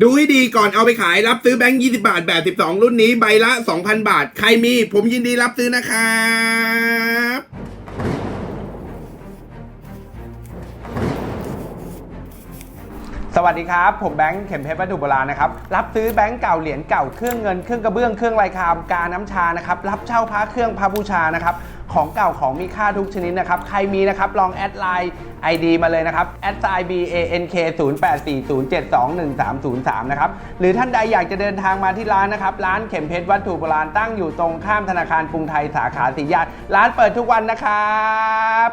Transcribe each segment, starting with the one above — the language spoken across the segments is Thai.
ดูให้ดีก่อนเอาไปขายรับซื้อแบงค์20บาทแบบ12รุ่นนี้ใบละ2,000บาท ใครมี ผมยินดีรับซื้อนะครับสวัสดีครับ ผมแบงค์เข็มเพชรวัตถุโบราณนะครับ รับซื้อแบงค์เก่าเหรียญเก่าเครื่องเงินเครื่องกระเบื้องเครื่องลายคามกาน้ำชานะครับ รับเช่าพระเครื่องพระบูชานะครับ ของเก่าของมีค่าทุกชนิดนะครับ ใครมีนะครับ ลองแอดไลน์ ID มาเลยนะครับแอดไซน์ b a n k 0 8 4 0 7 2 1 3 0 3 นะครับ หรือท่านใดอยากจะเดินทางมาที่ร้านนะครับ ร้านเข็มเพชรวัตถุโบราณตั้งอยู่ตรงข้ามธนาคารกรุงไทยสาขาสีญาติร้านเปิดทุกวันนะครับ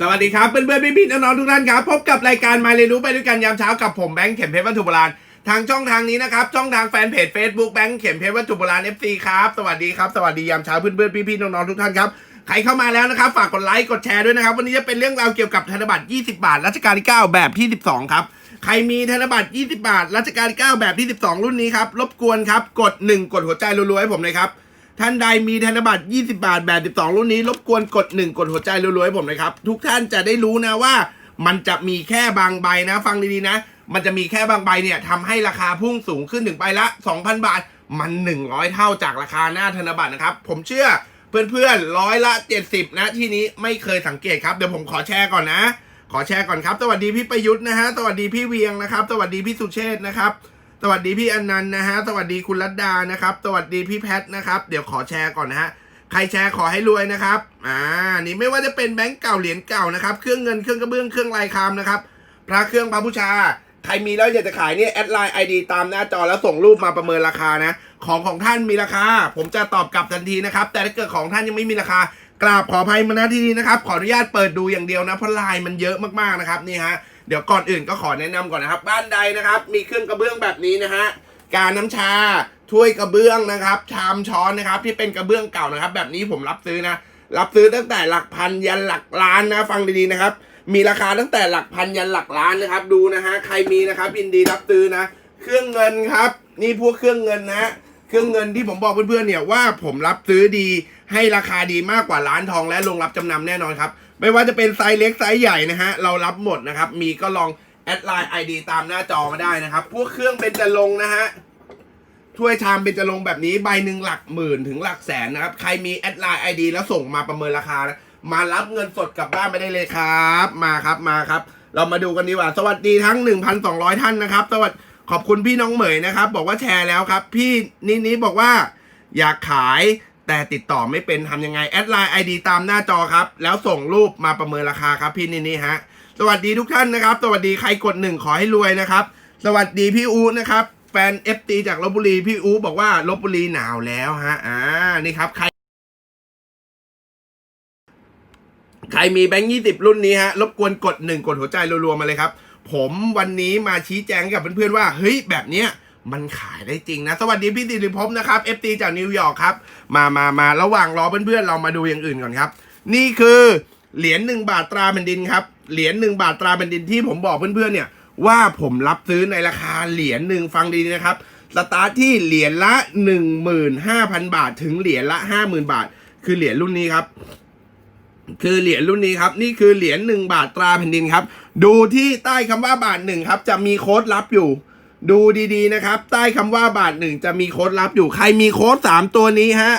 สวัสดีครับเพื่อนๆพี่ๆน้องๆทุกท่านครับ พบกับรายการมาเรียนรู้ไปด้วยกันยามเช้ากับผมแบงค์เข็มเพชรวัตถุโบราณ ทางช่องทางนี้นะครับ ช่องทางแฟนเพจ Facebook แบงค์เข็มเพชรวัตถุโบราณ FC ครับ สวัสดีครับ สวัสดียามเช้าเพื่อนๆ พี่ๆ น้องๆ ทุกท่านครับ ใครเข้ามาแล้วนะครับ ฝากกดไลค์ กดแชร์ด้วยนะครับ วันนี้จะเป็นเรื่องราวเกี่ยวกับธนบัตร 20 บาท รัชกาลที่ 9 แบบที่ 12 ครับ ใครมีธนบัตร 20 บาท รัชกาลที่ 9 แบบที่ 12 รุ่นนี้ครับ รบกวนครับ กด 1 กดหัวใจรัวๆให้ผมเลยครับ ท่านใดมีธนบัตร 20 บาท แบบ 12 รุ่นนี้ รบกวนกด 1 กดหัวใจรัวๆให้ผมเลยครับ ทุกท่านจะได้รู้นะว่า มันจะมีแค่บางใบนะ ฟังดีๆนะ มันจะมีแค่บางใบเนี่ยทำให้ราคาพุ่งสูงขึ้นถึงใบละ 2,000 บาท มัน 100 เท่าจากราคาหน้าธนบัตรนะครับ ผมเชื่อเพื่อนๆร้อยละ 70 นะที่นี้ไม่เคยสังเกตครับ เดี๋ยวผมขอแชร์ก่อนนะ ขอแชร์ก่อนครับ สวัสดีพี่ประยุทธ์นะฮะ สวัสดีพี่เวียงนะครับ สวัสดีพี่สุเชษนะครับ สวัสดีพี่อนันต์นะฮะ สวัสดีคุณรัตดานะครับ สวัสดีพี่แพทนะครับ เดี๋ยวขอแชร์ก่อนนะฮะใครแชร์ขอให้รวยนะครับ อ่า นี่ไม่ว่าจะเป็นแบงก์เก่าเหรียญเก่านะครับ เครื่องเงินเครื่องกระเบื้องเครื่องลายคามนะครับ พระเครื่องพระบูชา ใครมีแล้วอยากจะขายเนี่ยแอดไลน์ไอดีตามหน้าจอแล้วส่งรูปมาประเมินราคานะ ของของท่านมีราคา ผมจะตอบกลับทันทีนะครับ แต่ถ้าเกิดของท่านยังไม่มีราคากราบขออภัยมาณที่นี้นะครับ ขออนุญาตเปิดดูอย่างเดียวนะเพราะลายมันเยอะมากๆนะครับนี่ฮะเดี๋ยวก่อนอื่นก็ขอแนะนำก่อนนะครับ บ้านใดนะครับ มีเครื่องกระเบื้องแบบนี้นะฮะการน้ำชาถ้วยกระเบื้องนะครับ ชามช้อนนะครับ ที่เป็นกระเบื้องเก่านะครับ แบบนี้ผมรับซื้อนะ รับซื้อตั้งแต่หลักพันยันหลักล้านนะฟังดีๆนะครับ มีราคาตั้งแต่หลักพันยันหลักล้านนะครับ ดูนะฮะใครมีนะครับยินดีรับซื้อนะ เครื่องเงินครับ นี่พวกเครื่องเงินนะเครื่องเงินที่ผมบอกเพื่อนๆเนี่ยว่าผมรับซื้อดีให้ราคาดีมากกว่าร้านทองและโรงรับจำนำแน่นอนครับ ไม่ว่าจะเป็นไซส์เล็กไซส์ใหญ่นะฮะเรารับหมดนะครับ มีก็ลองแอดไลน์ไอดีตามหน้าจอมาได้นะครับ พวกเครื่องเป็นจะลงนะฮะถ้วยชามเป็นจะลงแบบนี้ใบหนึ่งหลักหมื่นถึงหลักแสนนะครับ ใครมีแอดไลน์ไอดีแล้วส่งมาประเมินราคานะ มารับเงินสดกลับบ้านไปได้เลยครับ มาครับมาครับ เรามาดูกันดีกว่า สวัสดีทั้ง 1,200 ท่านนะครับ สวัสดีขอบคุณพี่น้องเหมยนะครับ บอกว่าแชร์แล้วครับ พี่นินี้บอกว่า อยากขายแต่ติดต่อไม่เป็นทำยังไงแอดไลน์ไอดีตามหน้าจอครับ แล้วส่งรูปมาประเมินราคาครับพี่นินี้ฮะสวัสดีทุกท่านนะครับ สวัสดีใครกดหนึ่งขอให้รวยนะครับ สวัสดีพี่อูนะครับแฟนเอฟตีจากลบบุรีพี่อูบอกว่าลบบุรีหนาวแล้วฮะอ่านี่ครับใคร ใครมีแบงค์ยี่สิบรุ่นนี้ฮะรบกวนกดหนึ่งกดหัวใจรัวๆมาเลยครับ ผมวันนี้มาชี้แจงกับเพื่อนๆว่าเฮ้ยแบบเนี้ยมันขายได้จริงนะ สวัสดีพี่สิริภพนะครับ FT จากนิวยอร์กครับ มามามาระหว่างรอเพื่อนๆ เรามาดูอย่างอื่นก่อนครับ นี่คือเหรียญหนึ่งบาทตราแผ่นดินครับ เหรียญหนึ่งบาทตราแผ่นดินที่ผมบอกเพื่อนๆ เนี่ยว่าผมรับซื้อในราคาเหรียญหนึ่งฟังดีนะครับ สตาร์ทที่เหรียญละ 15,000 บาท ถึงเหรียญละ 50,000 บาท คือเหรียญรุ่นนี้ครับ คือเหรียญรุ่นนี้ครับ นี่คือเหรียญหนึ่งบาทตราแผ่นดินครับ ดูที่ใต้คำว่าบาทหนึ่งครับ จะมีโค้ดลับอยู่ ดูดีๆนะครับ ใต้คำว่าบาทหนึ่งจะมีโค้ดลับอยู่ ใครมีโค้ดสามตัวนี้ฮะ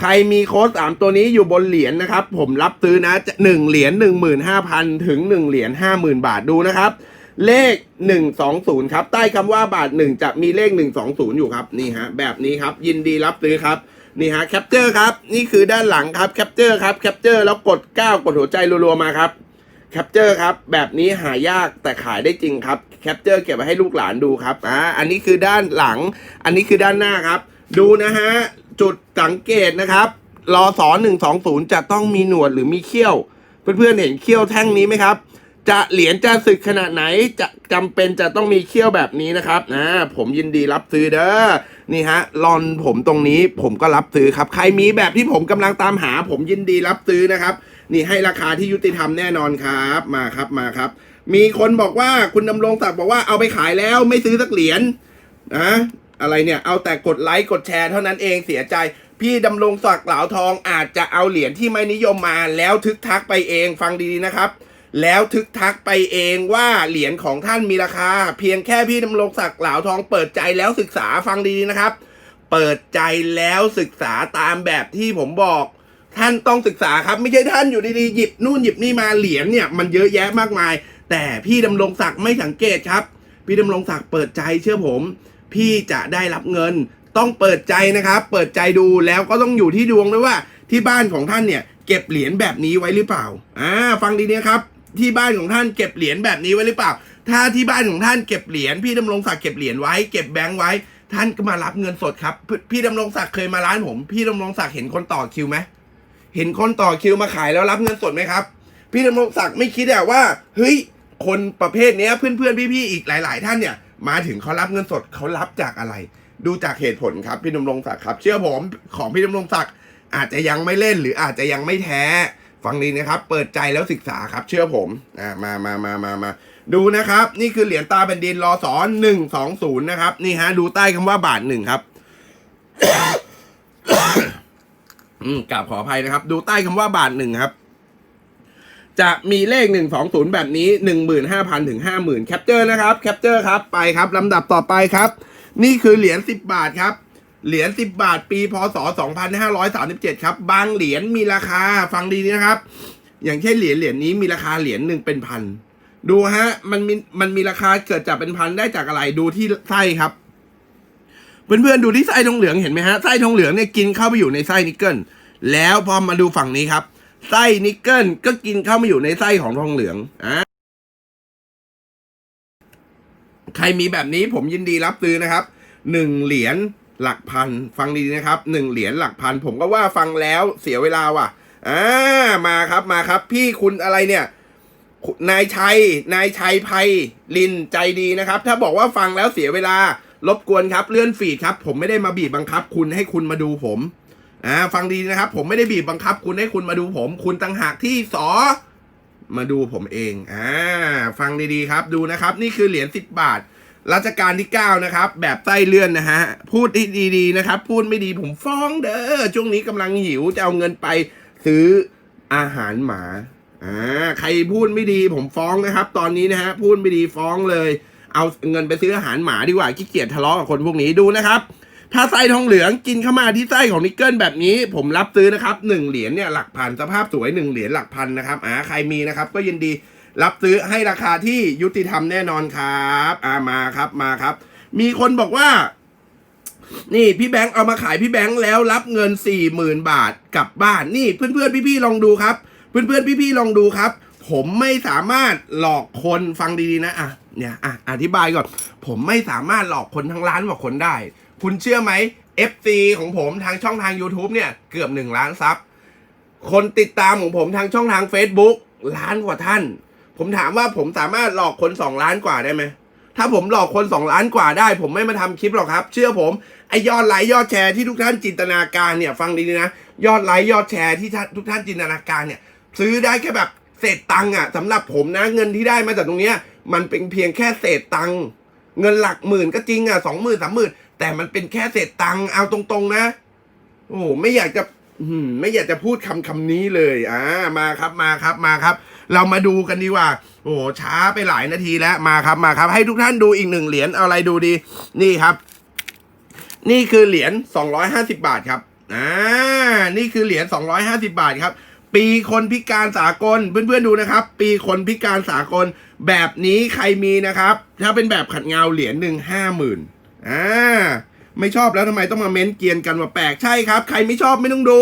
ใครมีโค้ดสามตัวนี้อยู่บนเหรียญนะครับ ผมรับซื้อนะหนึ่งเหรียญหนึ่งหมื่นห้าพันถึงหนึ่งเหรียญห้าหมื่นบาทดูนะครับ เลขหนึ่งสองศูนย์ครับ ใต้คำว่าบาทหนึ่งจะมีเลขหนึ่งสองศูนย์อยู่ครับนี่ฮะแบบนี้ครับ ยินดีรับซื้อครับ นี่ฮะแคปเจอร์ครับนี่คือด้านหลังครับแคปเจอร์ครับแคปเจอร์แล้วกด 9 กดหัวใจรัวๆมาครับแคปเจอร์ครับแบบนี้หายากแต่ขายได้จริงครับแคปเจอร์เก็บไว้ให้ลูกหลานดูครับอ่าอันนี้คือด้านหลัง อันนี้คือด้านหน้าครับ ดูนะฮะจุดสังเกตนะครับรอสอหนึ่งสองศูนย์จะต้องมีหนวดหรือมีเขี้ยว เพื่อนๆเห็นเขี้ยวแท่งนี้ไหมครับ จะเหรียญจะสึกขนาดไหนจะจำเป็นจะต้องมีเขี้ยวแบบนี้นะครับนะผมยินดีรับซื้อเด้อ นี่ฮะลอนผมตรงนี้ผมก็รับซื้อครับ ใครมีแบบที่ผมกำลังตามหา ผมยินดีรับซื้อนะครับ นี่ให้ราคาที่ยุติธรรมแน่นอนครับมาครับมาครับ มีคนบอกว่าคุณดำรงศักดิ์บอกว่าเอาไปขายแล้วไม่ซื้อสักเหรียญนะอะไรเนี่ยเอาแต่กดไลค์กดแชร์เท่านั้นเองเสียใจ พี่ดำรงศักดิ์เหลาทองอาจจะเอาเหรียญที่ไม่นิยมมาแล้วทึกทักไปเองฟังดีๆนะครับ แล้วทึกทักไปเองว่าเหรียญของท่านมีราคา เพียงแค่พี่ดำรงศักดิ์เหลาทองเปิดใจแล้วศึกษาฟังดีๆนะครับ เปิดใจแล้วศึกษาตามแบบที่ผมบอก ท่านต้องศึกษาครับ ไม่ใช่ท่านอยู่ดีๆหยิบนู่นหยิบนี่มาเหรียญเนี่ยมันเยอะแยะมากมาย แต่พี่ดำรงศักดิ์ไม่สังเกตครับ พี่ดำรงศักดิ์เปิดใจเชื่อผม พี่จะได้รับเงิน ต้องเปิดใจนะครับ เปิดใจดูแล้วก็ต้องอยู่ที่ดวงด้วยว่า ที่บ้านของท่านเนี่ย เก็บเหรียญแบบนี้ไว้หรือเปล่าอ่าฟังดีๆนะครับ ที่บ้านของท่านเก็บเหรียญแบบนี้ไว้หรือเปล่า ถ้าที่บ้านของท่านเก็บเหรียญพี่ดำรงศักดิ์เก็บเหรียญไว้เก็บแบงค์ไว้ ท่านก็มารับเงินสดครับ พี่ดำรงศักดิ์เคยมาร้านผม พี่ดำรงศักดิ์เห็นคนต่อคิวไหมเห็นคนต่อคิวมาขายแล้วรับเงินสดไหมครับ พี่ดำรงศักดิ์ไม่คิดอะว่าเฮ้ยคนประเภทนี้เพื่อนๆพี่ๆอีกหลาย ๆ ท่านเนี่ย มาถึงเขารับเงินสดเขารับจากอะไร ดูจากเหตุผลครับพี่ดำรงศักดิ์ครับ เชื่อผมของพี่ดำรงศักดิ์อาจจะยังไม่เล่นหรืออาจจะยังไม่แท้ ฟังดีนะครับ เปิดใจแล้วศึกษาครับ เชื่อผมอ่ามามามามามาดูนะครับ นี่คือเหรียญตาแผ่นดินรอสอนหนึ่งสองศูนย์นะครับ นี่ฮะ ดูใต้คำว่าบาทหนึ่งครับอืมกราบขออภัยนะครับ ดูใต้คำว่าบาทหนึ่งครับ จะมีเลขหนึ่งสองศูนย์แบบนี้หนึ่งหมื่นห้าพันถึงห้าหมื่นแคปเจอร์นะครับ แคปเจอร์ครับ ไปครับลำดับต่อไปครับ นี่คือเหรียญสิบบาทครับ เหรียญสิบบาทปีพศสองพันห้าร้อยสามสิบเจ็ดครับ บางเหรียญมีราคาฟังดีนะครับ อย่างเช่นเหรียญเหรียญนี้มีราคาเหรียญหนึ่งเป็นพัน ดูฮะ มันมีมันมีราคาเกิดจากเป็นพันได้จากอะไรดูที่ไส้ครับ เพื่อนๆดูที่ไส้ทองเหลืองเห็นไหมฮะไส้ทองเหลืองเนี่ยกินเข้าไปอยู่ในไส้นิกเกิลแล้วพอมาดูฝั่งนี้ครับไส้นิกเกิลก็กินเข้ามาอยู่ในไส้ของทองเหลืองอ่าใครมีแบบนี้ผมยินดีรับซื้อนะครับหนึ่งเหรียญ หลักพัน ฟังดีนะครับหนึ่งเหรียญหลักพัน ผมก็ว่าฟังแล้วเสียเวลาว่ะอ่ามาครับมาครับ พี่คุณอะไรเนี่ย นายชัย นายชัยภัยลินใจดีนะครับ ถ้าบอกว่าฟังแล้วเสียเวลา รบกวนครับเลื่อนฟีดครับ ผมไม่ได้มาบีบบังคับ คุณให้คุณมาดูผมอ่าฟังดีนะครับ ผมไม่ได้บีบบังคับ คุณให้คุณมาดูผม คุณต่างหากที่สอมาดูผมเองอ่าฟังดีๆครับดูนะครับ นี่คือเหรียญสิบบาท รัชกาลที่เก้านะครับ แบบไส้เลื่อนนะฮะ พูดดีๆนะครับ พูดไม่ดีผมฟ้องเด้อช่วงนี้กำลังหิวจะเอาเงินไปซื้ออาหารหมาอ่าใครพูดไม่ดีผมฟ้องนะครับ ตอนนี้นะฮะ พูดไม่ดีฟ้องเลย เอาเงินไปซื้ออาหารหมาดีกว่าขี้เกียจทะเลาะกับคนพวกนี้ดูนะครับ ถ้าไส้ทองเหลืองกินเข้ามาที่ไส้ของนิกเกิลแบบนี้ ผมรับซื้อนะครับหนึ่งเหรียญเนี่ยหลักพันสภาพสวยหนึ่งเหรียญหลักพันนะครับอ่าใครมีนะครับ ก็ยินดี รับซื้อให้ราคาที่ยุติธรรมแน่นอนครับอ่ามาครับมาครับ มีคนบอกว่า นี่พี่แบงค์เอามาขายพี่แบงค์แล้วรับเงินสี่หมื่นบาทกลับบ้านนี่เพื่อนๆพี่ๆลองดูครับ เพื่อนๆพี่ๆลองดูครับ ผมไม่สามารถหลอกคนฟังดีๆนะอะเนี่ยอะอธิบายก่อน ผมไม่สามารถหลอกคนทั้งล้านกว่าคนได้ คุณเชื่อไหม FC ของผมทางช่องทาง YouTube เนี่ยเกือบหนึ่งล้านซับคนติดตามของผมทางช่องทาง Facebook ล้านกว่าท่าน ผมถามว่าผมสามารถหลอกคนสองล้านกว่าได้ไหมถ้าผมหลอกคนสองล้านกว่าได้ ผมไม่มาทำคลิปหรอกครับ เชื่อผมไอยอดไลค์ยอดแชร์ที่ทุกท่านจินตนาการเนี่ย ฟังดีๆนะยอดไลค์ยอดแชร์ที่ทุกท่านจินตนาการเนี่ย ซื้อได้แค่แบบเศษตังค์อะสำหรับผมนะเงินที่ได้มาจากตรงเนี้ย มันเป็นเพียงแค่เศษตังค์เงินหลักหมื่นก็จริงอะสองหมื่นสามหมื่นแต่มันเป็นแค่เศษตังค์เอาตรงๆนะโอ้ไม่อยากจะ ไม่อยากจะพูดคำคำนี้เลย อ่า มาครับมาครับมาครับ เรามาดูกันดีกว่า โอ้โหช้าไปหลายนาทีแล้วมาครับมาครับ ให้ทุกท่านดูอีกหนึ่งเหรียญเอาอะไรดูดี นี่ครับ นี่คือเหรียญ250 บาทครับอ่านี่คือเหรียญ250 บาทครับ ปีคนพิการสากลเพื่อนๆดูนะครับ ปีคนพิการสากล แบบนี้ใครมีนะครับ ถ้าเป็นแบบขัดเงาเหรียญหนึ่งห้าหมื่นอ่า ไม่ชอบแล้วทำไมต้องมาเม้นเกียนกันว่าแปลกใช่ครับ ใครไม่ชอบไม่ต้องดู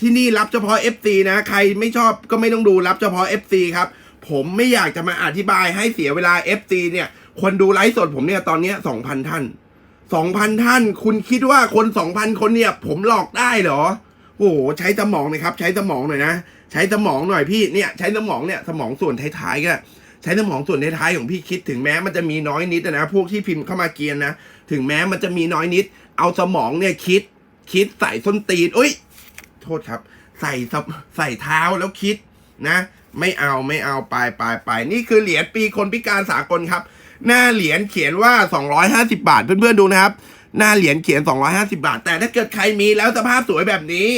ที่นี่รับเฉพาะ FC นะ ใครไม่ชอบก็ไม่ต้องดูรับเฉพาะ FC ครับ ผมไม่อยากจะมาอธิบายให้เสียเวลา FC เนี่ย คนดูไลฟ์สดผมเนี่ยตอนนี้ย2,000ท่าน2,000ท่าน คุณคิดว่าคน2,000คนเนี่ย ผมหลอกได้เหรอโอ้โหใช้สมองหน่อยครับ ใช้สมองหน่อยนะ ใช้สมองหน่อยพี่เนี่ย ใช้สมองเนี่ย สมองส่วนท้ายๆก็ ใช้สมองส่วนท้ายของพี่คิดถึงแม้มันจะมีน้อยนิดอะนะพวกที่พิมพ์เข้ามาเกียนนะถึงแม้มันจะมีน้อยนิด เอาสมองเนี่ยคิด คิดใส่ส้นตีนอุ้ย โทษครับ ใส่ใส่เท้าแล้วคิดนะ ไม่เอาไม่เอาไปไปไปนี่คือเหรียญปีคนพิการสากลครับ หน้าเหรียญเขียนว่า 250 บาท เพื่อนๆดูนะครับ หน้าเหรียญเขียน 250 บาท แต่ถ้าเกิดใครมีแล้วสภาพสวยแบบนี้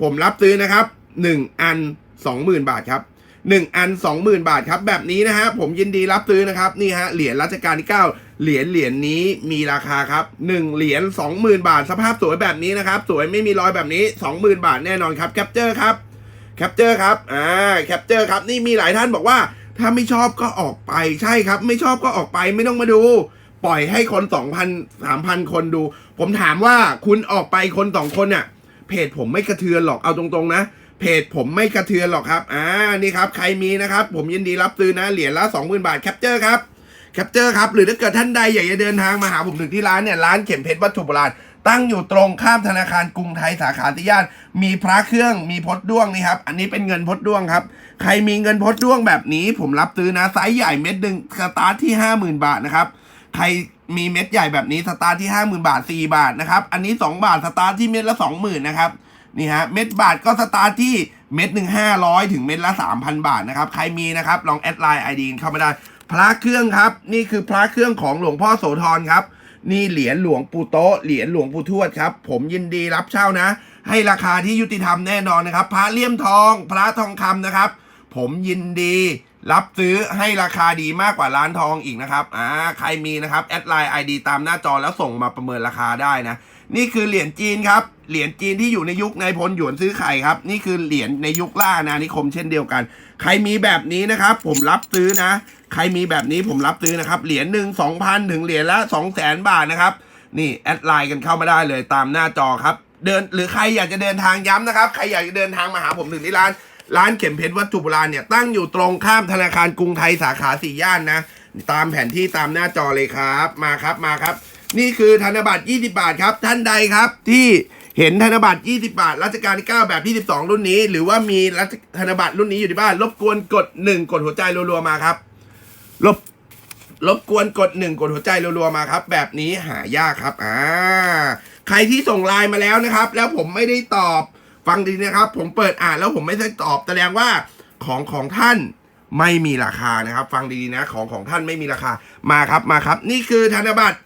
ผมรับซื้อนะครับ 1 อัน 20,000 บาทครับ 1 อัน 20,000 บาทครับ แบบนี้นะฮะผมยินดีรับซื้อนะครับนี่ฮะเหรียญรัชกาลที่ 9 เหรียญเหรียญนี้มีราคาครับ 1 เหรียญ20,000 บาท สภาพสวยแบบนี้นะครับ สวยไม่มีรอยแบบนี้ 20,000 บาทแน่นอนครับแคปเจอร์ครับแคปเจอร์ครับอ่าแคปเจอร์ครับนี่มีหลายท่านบอกว่าถ้าไม่ชอบก็ออกไปใช่ครับ ไม่ชอบก็ออกไปไม่ต้องมาดู ปล่อยให้คน2,000 3,000 คนดู ผมถามว่าคุณออกไปคนสองคนเนี่ยเพจผมไม่กระเทือนหรอกเอาตรงๆนะ เพจผมไม่กระเทือนหรอกครับ อ่า นี่ครับ ใครมีนะครับ ผมยินดีรับซื้อนะ เหรียญละ20,000 บาท แคปเจอร์ครับ แคปเจอร์ครับ หรือถ้าเกิดท่านใดอยากจะเดินทางมาหาผมถึงที่ร้านเนี่ย ร้านเข็มเพชรวัตถุโบราณ ตั้งอยู่ตรงข้ามธนาคารกรุงไทยสาขาติยาน มีพระเครื่อง มีพดด้วงนี่ครับ อันนี้เป็นเงินพดด้วงครับ ใครมีเงินพดด้วงแบบนี้ ผมรับซื้อนะ ไซส์ใหญ่เม็ดหนึ่งสตาร์ทที่ 50,000 บาทนะครับ ใครมีเม็ดใหญ่แบบนี้สตาร์ทที่ 50,000 บาท 4 บาทนะครับ อันนี้ 2 บาทสตาร์ทที่เม็ดละ 20,000นะครับ นี่ฮะเม็ดบาทก็สตาร์ทที่เม็ดหนึ่งห้าร้อยถึงเม็ดละสามพันบาทนะครับใครมีนะครับลองแอดไลน์ไอดีเข้ามาได้ พระเครื่องครับ นี่คือพระเครื่องของหลวงพ่อโสธรครับ นี่เหรียญหลวงปู่โตเหรียญหลวงปู่ทวดครับ ผมยินดีรับเช่านะ ให้ราคาที่ยุติธรรมแน่นอนนะครับ พระเลี่ยมทอง พระทองคำนะครับ ผมยินดีรับซื้อให้ราคาดีมากกว่าร้านทองอีกนะครับอ่าใครมีนะครับแอดไลน์ไอดีตามหน้าจอแล้วส่งมาประเมินราคาได้นะ นี่คือเหรียญจีนครับ เหรียญจีนที่อยู่ในยุคนายพลหยวนซื้อไข่ครับ นี่คือเหรียญในยุคล่าอาณานิคมเช่นเดียวกัน ใครมีแบบนี้นะครับ ผมรับซื้อนะ ใครมีแบบนี้ผมรับซื้อนะครับ เหรียญหนึ่งสองพันถึงเหรียญละสองแสนบาทนะครับ นี่แอดไลน์กันเข้ามาได้เลยตามหน้าจอครับ เดินหรือใครอยากจะเดินทางย้ำนะครับ ใครอยากจะเดินทางมาหาผมถึงที่ร้าน ร้านเข็มเพชรวัตถุโบราณเนี่ยตั้งอยู่ตรงข้ามธนาคารกรุงไทยสาขาสี่ย่านนะ ตามแผนที่ตามหน้าจอเลยครับ มาครับ มาครับ นี่คือธนบัตร 20 บาทครับ ท่านใดครับที่เห็นธนบัตร 20 บาท รัชกาลที่ 9 แบบที่12รุ่นนี้ หรือว่ามีรัชธนบัตรรุ่นนี้อยู่ที่บ้าน รบกวนกด 1 กดหัวใจรัวๆมาครับ รบรบกวนกด 1 กดหัวใจรัวๆมาครับ แบบนี้หายากครับอ่าใครที่ส่งไลน์มาแล้วนะครับ แล้วผมไม่ได้ตอบฟังดีนะครับ ผมเปิดอ่านแล้วผมไม่ได้ตอบแสดงว่าของของท่านไม่มีราคานะครับ ฟังดีๆนะ ของของท่านไม่มีราคามาครับมาครับ นี่คือธนบัตร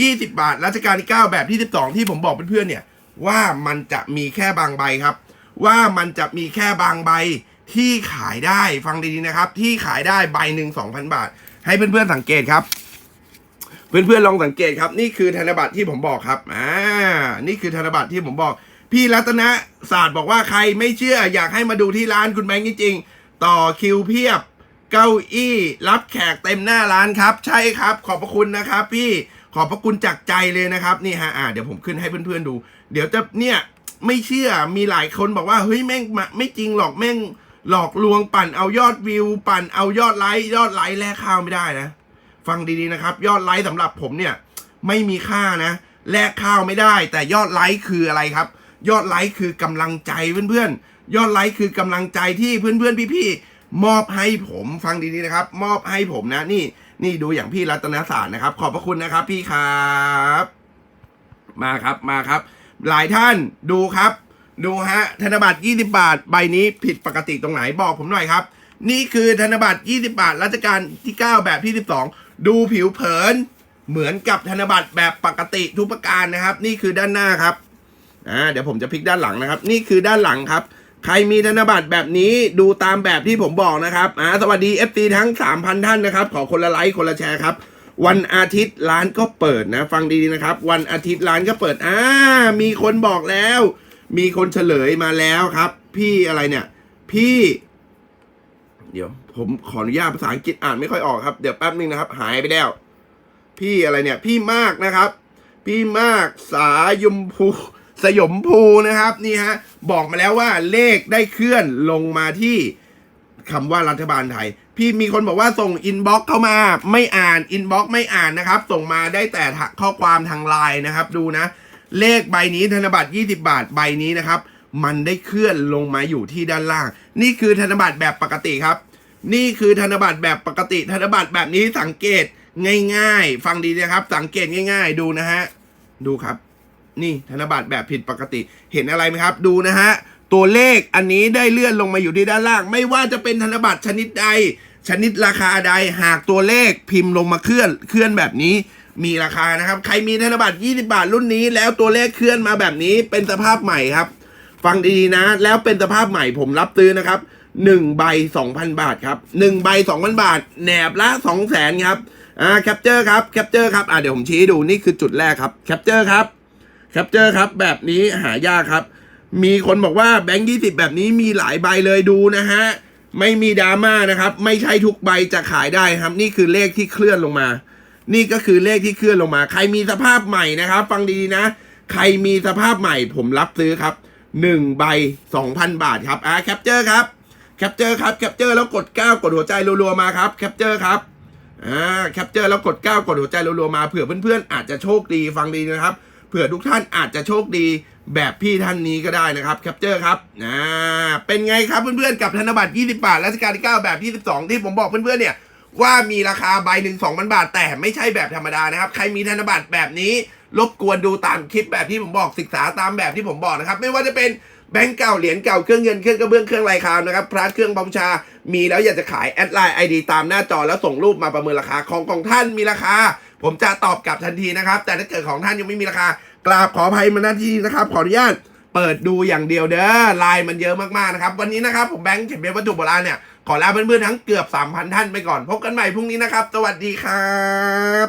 20 บาทรัชกาลที่ 9 แบบที่12 ที่ผมบอกเพื่อนๆเนี่ยว่ามันจะมีแค่บางใบครับ ว่ามันจะมีแค่บางใบที่ขายได้ฟังดีๆนะครับ ที่ขายได้ใบหนึ่ง2,000 บาท ให้เพื่อนๆสังเกตครับเพื่อนๆลองสังเกตครับ นี่คือธนบัตรที่ผมบอกครับอ่านี่คือธนบัตรที่ผมบอก พี่รัตนศาสตร์บอกว่าใครไม่เชื่อ อยากให้มาดูที่ร้านคุณแบงค์จริงๆ ต่อคิวเพียบ เก้าอี้ รับแขกเต็มหน้าร้านครับ ใช่ครับ ขอบพระคุณนะครับพี่ ขอบพระคุณจากใจเลยนะครับนี่ฮะอ่าเดี๋ยวผมขึ้นให้เพื่อนๆดู เดี๋ยวจะเนี่ยไม่เชื่อมีหลายคนบอกว่าเฮ้ยแม่งไม่จริงหรอกแม่งหลอกลวงปั่นเอายอดวิว ปั่นเอายอดไลค์ยอดไลค์แลกข้าวไม่ได้นะ ฟังดีๆนะครับ ยอดไลค์สำหรับผมเนี่ย ไม่มีค่านะแลกข้าวไม่ได้ แต่ยอดไลค์คืออะไรครับ ยอดไลค์คือกำลังใจเพื่อนๆ ยอดไลค์คือกำลังใจที่เพื่อนๆพี่ๆมอบให้ผมฟังดีๆนะครับ มอบให้ผมนะนี่ นี่ดูอย่างพี่รัตนศาสตร์นะครับ ขอบพระคุณนะครับพี่ครับ มาครับมาครับ หลายท่านดูครับ ดูฮะ ธนบัตร 20 บาท ใบนี้ผิดปกติตรงไหนบอกผมหน่อยครับ นี่คือธนบัตร 20 บาทรัชกาลที่ 9 แบบที่ 12 ดูผิวเผิน เหมือนกับธนบัตรแบบปกติทุกประการนะครับ นี่คือด้านหน้าครับอ่าเดี๋ยวผมจะพลิกด้านหลังนะครับ นี่คือด้านหลังครับ ใครมีธนบัตรแบบนี้ดูตามแบบที่ผมบอกนะครับอ่าสวัสดี FT ทั้ง 3,000 ท่านนะครับ ขอคนละไลค์คนละแชร์ครับ วันอาทิตย์ร้านก็เปิดนะ ฟังดีๆนะครับ วันอาทิตย์ร้านก็เปิดอ่ามีคนบอกแล้ว มีคนเฉลยมาแล้วครับ พี่อะไรเนี่ย พี่ เดี๋ยว ผมขออนุญาตภาษาอังกฤษอ่านไม่ค่อยออกครับเดี๋ยวแป๊บนึงนะครับ หายไปแล้ว พี่อะไรเนี่ย พี่มากนะครับ พี่มากสายมพู สยมพูนะครับนี่ฮะบอกมาแล้วว่าเลขได้เคลื่อนลงมาที่คำว่ารัฐบาลไทย พี่มีคนบอกว่าส่งอินบ็อกเข้ามาไม่อ่านอินบ็อกไม่อ่านนะครับ ส่งมาได้แต่ข้อความทางไลน์นะครับ ดูนะ เลขใบนี้ธนบัตร 20 บาทใบนี้นะครับ มันได้เคลื่อนลงมาอยู่ที่ด้านล่าง นี่คือธนบัตรแบบปกติครับ นี่คือธนบัตรแบบปกติ ธนบัตรแบบนี้สังเกตง่าย ๆ ฟังดีนะครับ สังเกตง่าย ๆ ดูนะฮะดูครับ นี่ธนบัตรแบบผิดปกติเห็นอะไรไหมครับ ดูนะฮะ ตัวเลขอันนี้ได้เลื่อนลงมาอยู่ที่ด้านล่าง ไม่ว่าจะเป็นธนบัตรชนิดใด ชนิดราคาใดหากตัวเลขพิมพ์ลงมาเคลื่อนเคลื่อนแบบนี้มีราคานะครับ ใครมีธนบัตร 20 บาทรุ่นนี้ แล้วตัวเลขเคลื่อนมาแบบนี้เป็นสภาพใหม่ครับ ฟังดีๆนะ แล้วเป็นสภาพใหม่ผมรับซื้อนะครับ1ใบ 2,000 บาทครับ1ใบ 2,000 บาท แหนบละ 200,000 ครับ อ่า แคปเจอร์ครับ แคปเจอร์ครับ อ่าเดี๋ยวผมชี้ดู นี่คือจุดแรกครับ แคปเจอร์ครับ แคปเจอครับแบบนี้หายากครับ มีคนบอกว่าแบงค์ยี่สิบแบบนี้มีหลายใบเลยดูนะฮะ ไม่มีดราม่านะครับ ไม่ใช่ทุกใบจะขายได้ครับ นี่คือเลขที่เคลื่อนลงมา นี่ก็คือเลขที่เคลื่อนลงมา ใครมีสภาพใหม่นะครับ ฟังดีๆนะ ใครมีสภาพใหม่ ผมรับซื้อครับหนึ่งใบสองพันบาทครับอ่าแคปเจอร์ครับแคปเจอร์ครับแคปเจอร์แล้วกด 9 กดหัวใจรัวๆมาครับแคปเจอร์ครับอ่าแคปเจอร์แล้วกด 9 กดหัวใจรัวๆมาเผื่อเพื่อนๆอาจจะโชคดีฟังดีนะครับ เผื่อทุกท่านอาจจะโชคดีแบบพี่ท่านนี้ก็ได้นะครับแคปเจอร์ครับอ่าเป็นไงครับเพื่อนๆกับธนบัตร 20 บาทรัชกาลที่ 9 แบบที่12ที่ผมบอกเพื่อนๆเนี่ยว่ามีราคาใบหนึ่งสองพันบาท แต่ไม่ใช่แบบธรรมดานะครับ ใครมีธนบัตรแบบนี้ รบกวนดูตามคลิปแบบที่ผมบอกศึกษาตามแบบที่ผมบอกนะครับ ไม่ว่าจะเป็นแบงก์เก่าเหรียญเก่าเครื่องเงินเครื่องกระเบื้องเครื่องลายคามนะครับพระเครื่องบูชา มีแล้วอยากจะขายแอดไลน์ไอดีตามหน้าจอแล้วส่งรูปมาประเมินราคาของของท่านมีราคา ผมจะตอบกลับทันทีนะครับ แต่ถ้าเกิดของท่านยังไม่มีราคากราบขออภัยมาหน้าที่นะครับ ขออนุญาตเปิดดูอย่างเดียวเด้อไลน์มันเยอะมากๆนะครับวันนี้นะครับผมแบงค์เข็มเพชรวัตถุโบราณเนี่ยขอลาเพื่อนๆทั้งเกือบ 3,000 ท่านไปก่อน พบกันใหม่พรุ่งนี้นะครับ สวัสดีครับ